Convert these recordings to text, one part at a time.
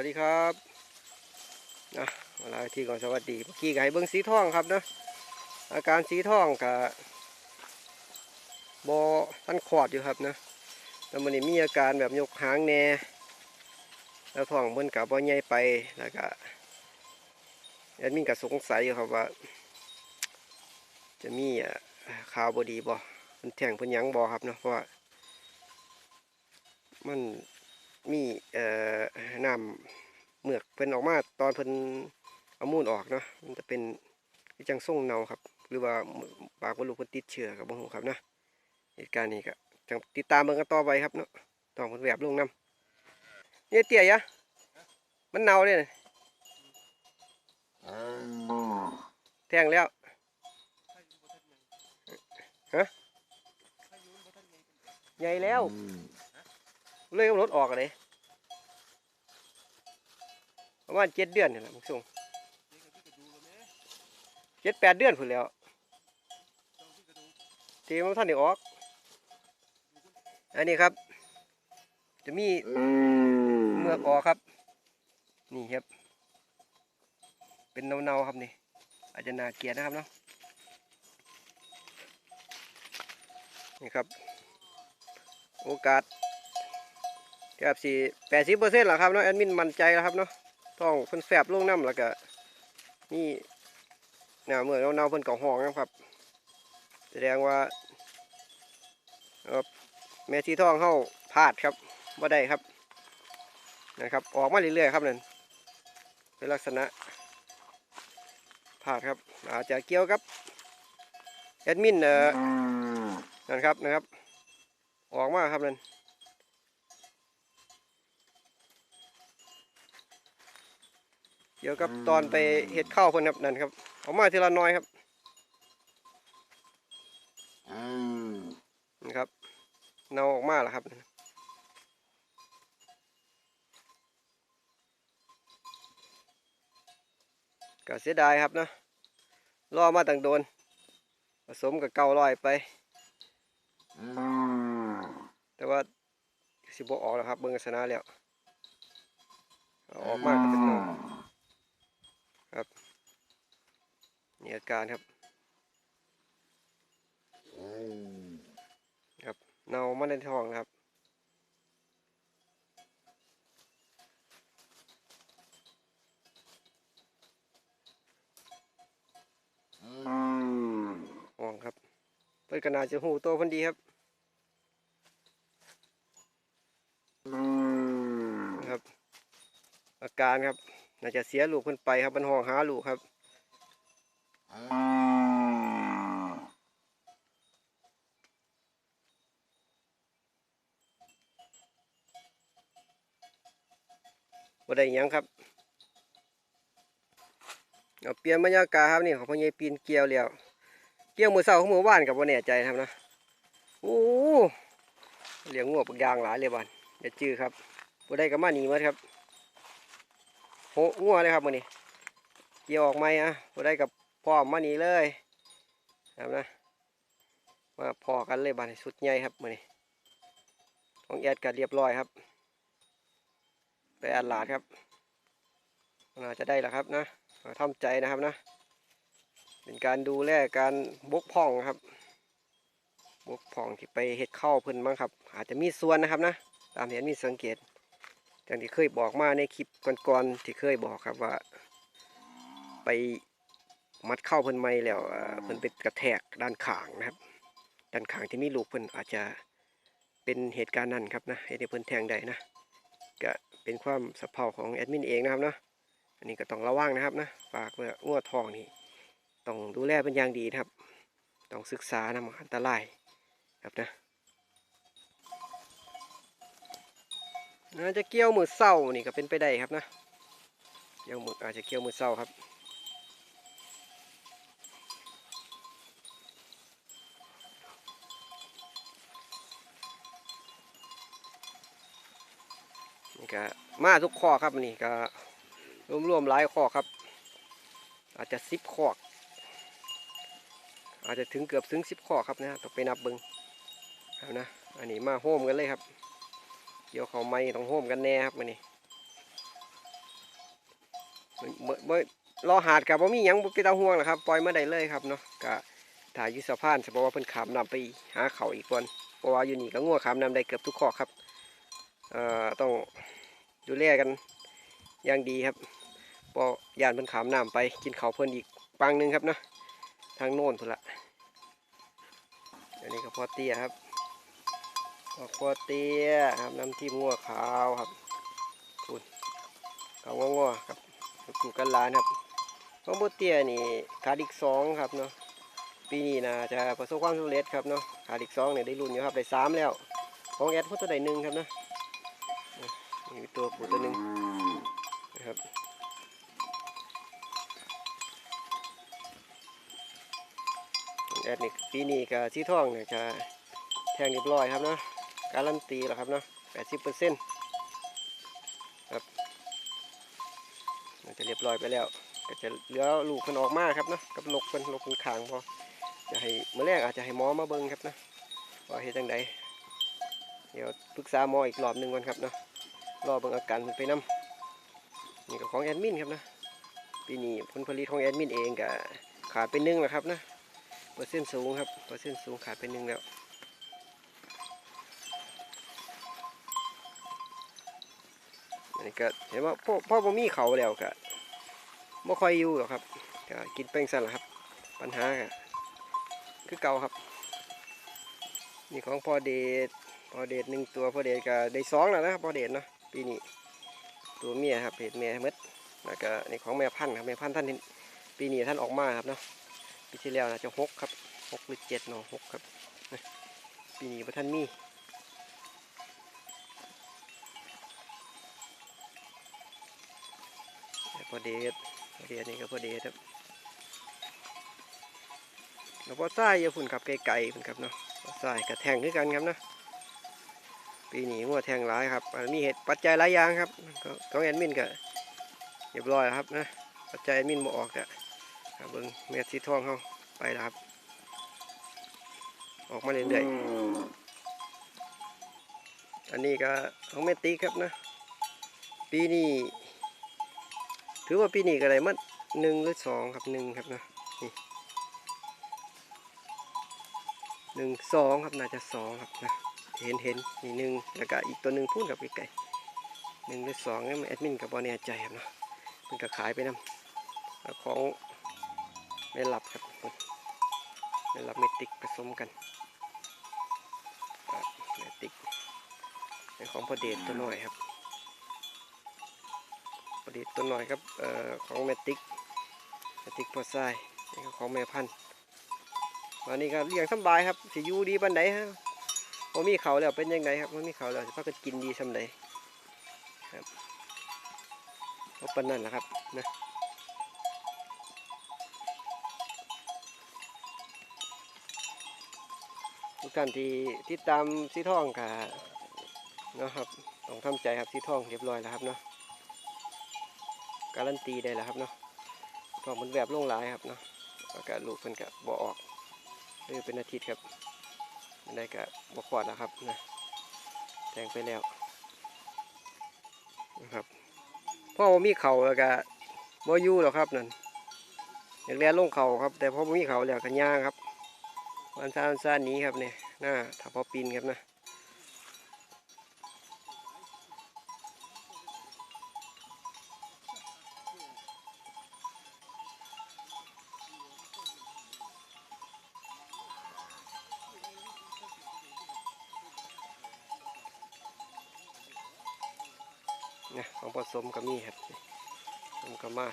วัสดีครับนะเวลาที่ก่อนสวัสดีเมื่อกี้ไก่เบิ้งสีทองครับเนาะอาการสีทองกับบอตันขอดอยู่ครับนะแล้วมันนี่มีอาการแบบยกหางแน่แล้วท้องเบิ้นกับบอใหญ่ไปแล้วก็แอดมินก็สงสัยอยู่ครับว่า จะมีข่าวบดีบ่มันแทงพิ่นหยังบ่ครับเนาะเพราะว่ามัน มีเอ่อน้ำเมือกเพิ่นออกมาตอนเพิ่นเอามูลออกเนาะมันจะเป็นจังส่งเนาครับ หรือว่าปากว่าลูกเพิ่นติดเชื้อกับบ่ฮู้ครับนะเหตุการณ์นี้ก็จังติดตามเบิ่งกันต่อไปครับเนาะต้องเพิ่นแวบลงน้ำนี่ยเตี้ยยะมันเน่าเลยนะแทงแล้วฮะใหญ่แล้ว เลยเอารถออกเลยประมาณเจ็ดเดือนนี่แหละมึงส่งเจ็ดแปดเดือนพุ่นแล้วทีมันท่านได้ออก อันนี้ครับ จะมีเมือกออกครับ นี่ครับ เป็นเนาๆครับนี่ อาจจะน่าเกียดนะครับเนาะ นี่ครับ โอกาส แกับสี่แปดสิบเปอร์เซ็นต์หรอครับเนาะแอดมินมั่นใจแล้วครับเนาะท้องเพิ่นแสบลงน้ำแล้วก็นี่เนี่ยเมื่อเราเนาเพิ่นเก่าห้องนะครับแสดงว่าเอ่อแม่ที่ท้องเข้าพลาดครับว่าได้ครับนะครับ ออกมาเรื่อยๆครับนั่นเป็นลักษณะพลาดครับ อาจจะเกี่ยวกับแอดมินเอ่อนั่นครับนะครับ ออกมาครับนั่น เกี่ยวกับตอนไปเห็ดข้าวคนครับนั่นครับออกมาทีละน้อยครับนะครับเนาออกมาแล้วครับก็เสียดายครับเนาะรอมาตั้งโดน ผสมกับเก่าลอยไป แต่ว่าสิบออกแล้วครับ เบิ่งลักษณะแล้วเอาออกมากก็เป็นเนาครับ นี่อาการครับครับเนามาในท้องนะครับห่วงครับเปิดกระนาจะหูโตเพันดีครับครับ อาการครับ น่าจะเสียลูกเพิ่นไปครับมันห้องหาลูกครับ บ่ได้ยังครับเอาเปลี่ยนบรรยากาศครับนี่ของพ่อใหญ่ปีนเกลียวแล้วเกลียวมือเสาของมือว่านกับบ่แน่ใจครับนะโอ้เลี้ยงงวปักยางหลายเลยบ้านเดี๋ยวจื้อครับบ่ได้กับมาหนีมาครับโหงัวเลยครับมือนี้เกี่ยวออกไหมอะบ่ได้กับ พ่อมมาหนีเลยครับนะมาพอกันเลยบ้านสุดใหญ่ครับมือนี้ของแอดกันเรียบร้อยครับไปอัดหลาดครับน่าจะได้แล้วครับนะทำใจนะครับนะ เป็นการดูแลการบกพ่องครับบกพ่องที่ไปเฮ็ดเข้าวเพิ่นบ้างครับ อาจจะมีส่วนนะครับนะ ตามที่มีสังเกตอย่างที่เคยบอกมาในคลิปก่อนๆที่เคยบอกครับว่า ไป มัดเข้าเพิ่นไม่แล้วเอ่อเพิ่นเป็นกระแทกด้านข้างนะครับ ด้านข้างที่มีลูกเพิ่นอาจจะเป็นเหตุการณ์นั้นครับนะให้เพิ่นแทงได้นะก็เป็นความสะเพร่าของแอดมินเองนะครับเนาะอันนี้ก็ต้องระวังนะครับนะฝากเมื่องัวทองนี่ต้องดูแลเป็นอย่างดีนะครับ ต้องศึกษานะมันอันตรายครับนะน่าจะเกี่ยวมือเศร้านี่ก็เป็นไปได้ครับนะเกี่ยวมืออาจจะเกี่ยวมือเศร้าครับ นี่ก็ มาทุกข้อครับนี่ก็รวมๆหลายข้อครับ อาจจะสิบข้ออาจจะถึงเกือบถึงสิบข้อครับนะต้องไปนับเบิงครับนะอันนี้มาโฮมกันเลยครับเกี่ยวเขาไม้ต้องโฮมกันแน่ครับมันนี่บ่บ่รอหาดกับบ่มียังบ่เป็นตาห่วงหรอครับปล่อยมาได้เลยครับเนาะก็ถ่ายยู่สะพานเพราะว่าเพิ่นขามน้ำไปหาเขาอีกก่อนเพราะว่าอยู่นี่ก็งัวขามน้ำได้เกือบทุกข้อครับเอ่อต้อง ดูแลกันอย่างดีครับเพอยานเพิ่นขามน้ำไปกินเขาเพิ่นอีกปังหนึงครับเนาะทางโน่นพุ่นละอันนี้ก็พอเตี้ยครับพอเตี้ยครับน้ำทิมงัวขาวครับคุณเขางัวๆครับปลูกกันหลานครับของโบเตียนี่ขาดอีกสองครับเนาะปีนี้นะจะประสบความสำเร็จครับเนาะขาดอีกสองเนี่ยได้รุ่นอยู่ครับได้สามแล้วของแอดพุทธได้หนึ่งครับเนาะ มีตัวปูตัวหนึ่งนะครับแอดนี่ปีนี้กับสีทองเนี่ยจะแทงเรียบร้อยครับเนาะการันตีแล้วครับเนาะแปดสิบเปอร์เซ็นต์มันจะเรียบร้อยไปแล้ว ก็จะเหลือลูกมันออกมาครับเนาะกับนกเป็นนกเป็นขางพอจะให้เมื่อแรกอาจจะให้หมอมาเบิ่งครับนะว่าเฮ็ดจังไดเดี๋ยวปรึกษาหมออีกรอบหนึ่งก่อนครับเนาะ รอเบิ่งอาการไปนํนี่ก็ของแอดมินครับนะปีนี้ผลผลิตของแอดมินเองก็ขาดไปหนึ่งแล้วครับนะเปอร์เซ็นต์สูงครับเปอร์เซ็นต์สูงขาดไปหนึ่งแล้วอันนี้ก็เห็นว่าพ่อพ่อบ่มีเขาแล้วก็บ่ค่อยอยู่หรอกครับก็กินแป้งสั่นแหละครับ ปัญหาก็คือเก่าครับนี่ของพ่อเดชพ่อเดชหนึ่งตัวพ่อเดชก็ได้สองแล้วนะครับพ่อเดชเนาะ ปีนี้ตัวเมียครับเพศเมียมดแล้วก็นี่ของแม่พันธุ์ครับแม่พันธุ์ท่านปีนี้ท่านออกมาครับเนาะปีที่แล้วน่าจะหกครับหกหรือเจ็ดเนาะหกครับปีนี้พระท่านมีพอเดชพอดีนนี้ก็พอดีครับแล้วพอทรายาฝุ่นขับไกลๆฝุ่นครับเนาะพอทรายกับแทงด้วยกันครับเนาะ ปีนี้งัวแทงหลายครับมีเหตุปัจจัยหลายอย่างครับก็ของแอดมินก็เรียบร้อยแล้วครับนะปัจจัยแอดมินบ่ออกอะครับเบิ้งเม็ดสีทองเขาไปแล้วครับ ออกมาเรื่อยๆอันนี้ก็ของเมติครับนะปีนี้ถือว่าปีนี้ก็ได้มาหนึ่งหรือสองครับหนึ่งครับนะนี่หนึ่งสองครับน่าจะสองครับนะ เห็นเห็นนี่หนึ่งแล้วก็อีกตัวหนึ่งพูดกับไก่หนึ่งหรือสองนี่แอดมินกับบอแน่ใจครับเนาะมันก็ขายไปนำแล้วของไม่หลับครับคุณไม่หลับเมติกผสมกันเมติกเป็นของพอเดชตัวหน่อยครับประดิษฐ์ตัวหน่อยครับเอ่อของแมติกแมติกพอไซนี่ก็ของแม่พันธุ์วันนี้ก็เลี้ยงสบายครับสิยูดีปันไดฮะ พอมีเขาแล้วเป็นยังไงครับพอมีเขาแล้วพักกันกินดีสำใดครับก็ปานนั่นแหละครับนะทุกท่านที่ติดตามสีทองกับนะครับต้องทำใจครับสีทองเรียบร้อยแล้วครับเนาะการันตีได้แล้วครับเนาะทองมันแบบลงลายครับเนาะอากาศลูกเพิ่นกะบ่ออกหรือเป็นอาทิตย์ครับ ได้กะบ่ขวดแล้วครับนะแทงไปแล้วนะครับพ่อบ่มีเข่าแล้วก็บ่อยู่หรอกครับนั่นอยากเรียนลงเข่าครับ แต่พอบ่มีเข่าแล้วกันย่างครับวันซ่าวันซ่าหนี้ครับเนี่ยหน้าถ้าพอปีนครับนะ นะของผสมก็มีครับผมก็มา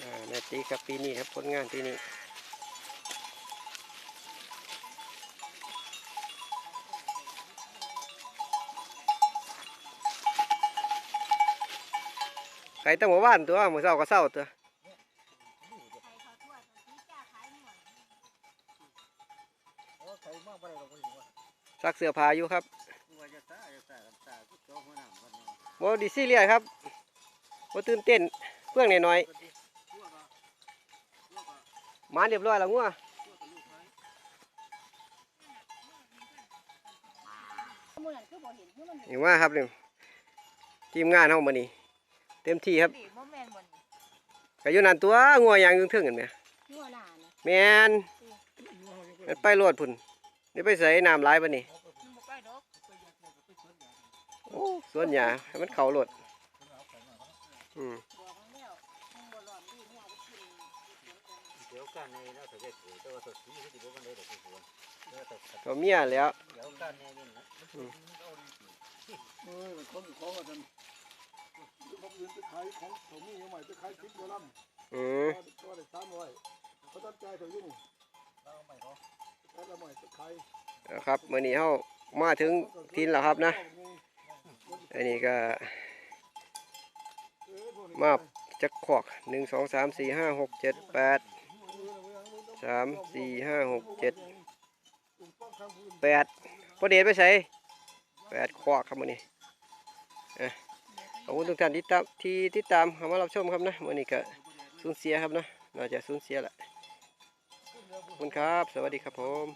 อ่าแม่ตีกับปีนี้ครับผลงานปีนี้ไก่ตั้งหมู่บ้านตัวหมู่เศร้าก็เศร้าตัว ซักเสื้อผ้าอยู่ครับว่าจะตายจะตายตายก็จ้องหัวหน้ามันเนาะบ่ดิซีเรียสครับบ่ตื่นเต้นเพื่องน้อยพวกก็พวกก็ๆมาเรียบร้อยแล้วงัวพวกก็ลูกไม้นั้นคือบ่เห็นคือมันอย่างว่าครับนี่ทีมงานเฮามื้อนี้เต็มที่ครับดีบ่แม่นบ่นี่ก็อยู่นั่นตัวงัวยางอยู่เทึงกันแหมหัวหน้าน่ะแม่นมันไปโลดพุ่น นี่ไปใส่น้ำหลายปะนี่มันบ่ใกล้ดอกโอ้สวนหญ้าให้มันเข้าโลดอืมบอกมันแล้วมันบ่ร้อนดีหัวบ่กินเดี๋ยวกันในน่าจะแต่ว่าตัวเมียแล้วออคนของอาจารย์ผม ขายละครับมื้อนี้เฮามาถึงทินแล้วครับนะ อันนี้ก็ มาจักขอกหนึ่งสองสามสี่ห้าหกเจ็ดแปดสามสี่ห้าหกเจ็ดแปดพอเดชไปใส่แปดขอกครับมื้อนี้ขอบคุณทุกท่านที่ตามที่ติดตามเข้ามารับชมครับนะมื้อนี้ก็สูญเสียครับนะน่าจะสูญเสียแหละ ขอบคุณครับ สวัสดีครับผม